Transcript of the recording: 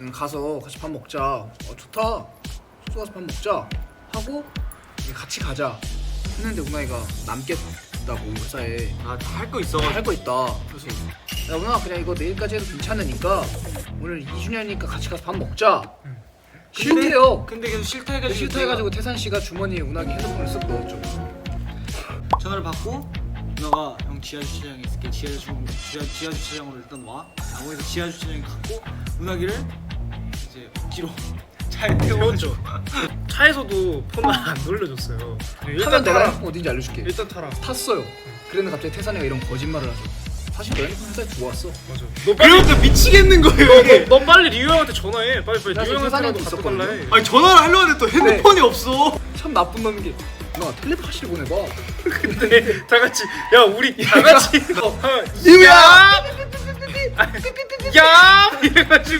응, 가서 같이 밥 먹자. 어 좋다. 숙소 가서 밥 먹자. 하고 이제 같이 가자. 했는데 운아이가 남겠다고 회사에 아할 거 있어. 할거 있다. 그래서 야 운아 그냥 이거 내일까지 해도 괜찮으니까 오늘 2주년이니까 같이 가서 밥 먹자. 싫대요. 근데 계속 싫다 해가지고 싫다 해가지고 태산 씨가 주머니에 운하기 핸드폰을 쓱 넣었죠. 전화를 받고 누나가 형 지하 주차장에 있을게. 지하 주차장 지하, 지하 주차장으로 일단 와. 라고 해서 지하 주차장에 갔고 누나기를 뒤로 차에 태워줘. 차에서도 폰을 안 돌려줬어요. 하면 내가 어딘지 알려줄게. 일단 타라. 탔어요. 그랬는데 갑자기 태산이가 이런 거짓말을 하죠. 사실 너 핸드폰 회사에 두고 왔어. 맞아. 너 빨리 그러니까 미치겠는 거예요 너, 이게. 너, 너 빨리 리우 형한테 전화해. 빨리 빨리 리우 형한테라도 세상에 갖고 달라 해. 아니 전화를 하려고 했는데 또 핸드폰이 없어. 참 나쁜 놈인 게. 너 텔레파시를 보내봐. 근데 다 같이 야 우리 다 같이 어, 하나, 이야! 야 이래가지고